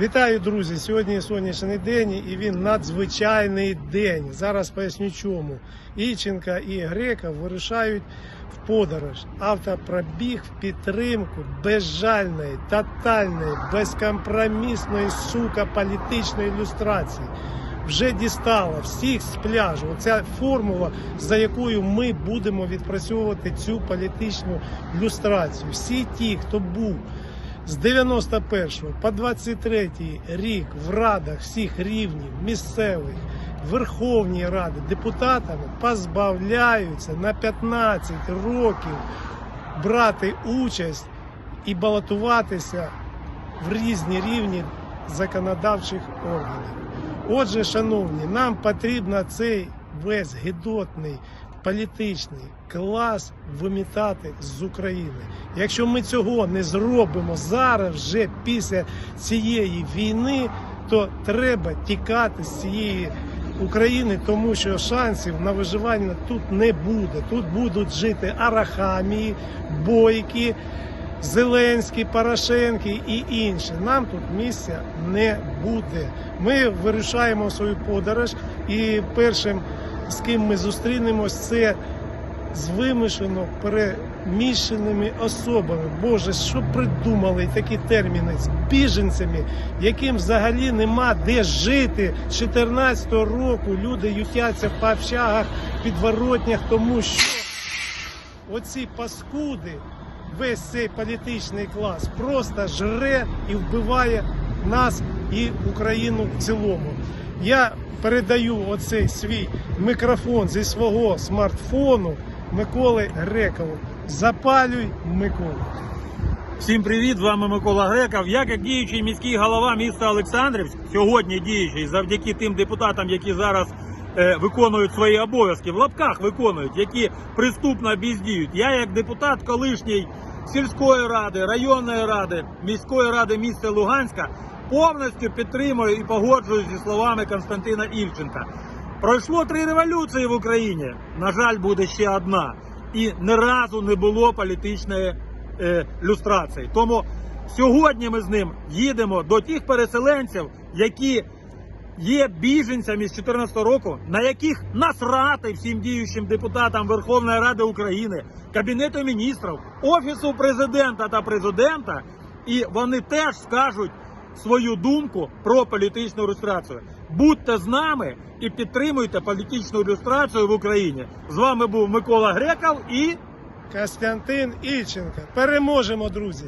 Вітаю, друзі! Сьогодні сонячний день і він надзвичайний день. Зараз поясню чому. Іченка і Грека вирушають в подорож. Автопробіг в підтримку безжальної, тотальної, безкомпромісної сука політичної ілюстрації. Вже дістала всіх з пляжу. Оця формула, за якою ми будемо відпрацьовувати цю політичну люстрацію. Всі ті, хто був з 91 по 23 рік в радах всіх рівнів місцевих Верховній Ради депутатами позбавляються на 15 років брати участь і балотуватися в різні рівні законодавчих органів. Отже, шановні, нам потрібно цей весь гидотний політичний клас вимітати з України. Якщо ми цього не зробимо зараз, вже після цієї війни, то треба тікати з цієї України, тому що шансів на виживання тут не буде. Тут будуть жити Арахамії, Бойки, Зеленський, Порошенки і інші. Нам тут місця не буде. Ми вирушаємо свою подорож, і першим, з ким ми зустрінемось, це з вимушено переміщеними особами. Боже, що придумали такі терміни з біженцями, яким взагалі нема де жити. З 14-го року люди ютяться по общагах, підворотнях, тому що оці паскуди, весь цей політичний клас просто жре і вбиває нас і Україну в цілому. Я передаю оцей свій мікрофон зі свого смартфону Миколи Грекову. Запалюй Микола. Всім привіт! З вами Микола Греков. Я, як діючий міський голова міста Олександрівськ, сьогодні діючий завдяки тим депутатам, які зараз е, виконують свої обов'язки, в лапках виконують, які приступно бездіють. Я, як депутат колишній сільської ради, районної ради, міської ради міста Луганська, повністю підтримую і погоджуюсь зі словами Константина Ільченка. Пройшло три революції в Україні. На жаль, буде ще одна. І ні разу не було політичної е, люстрації. Тому сьогодні ми з ним їдемо до тих переселенців, які є біженцями з 2014 року, на яких насрати всім діючим депутатам Верховної Ради України, Кабінету міністрів, Офісу президента та президента, і вони теж скажуть свою думку про політичну люстрацію. Будьте з нами і підтримуйте політичну ілюстрацію в Україні. З вами був Микола Греков і. Костянтин Ільченко. Переможемо, друзі!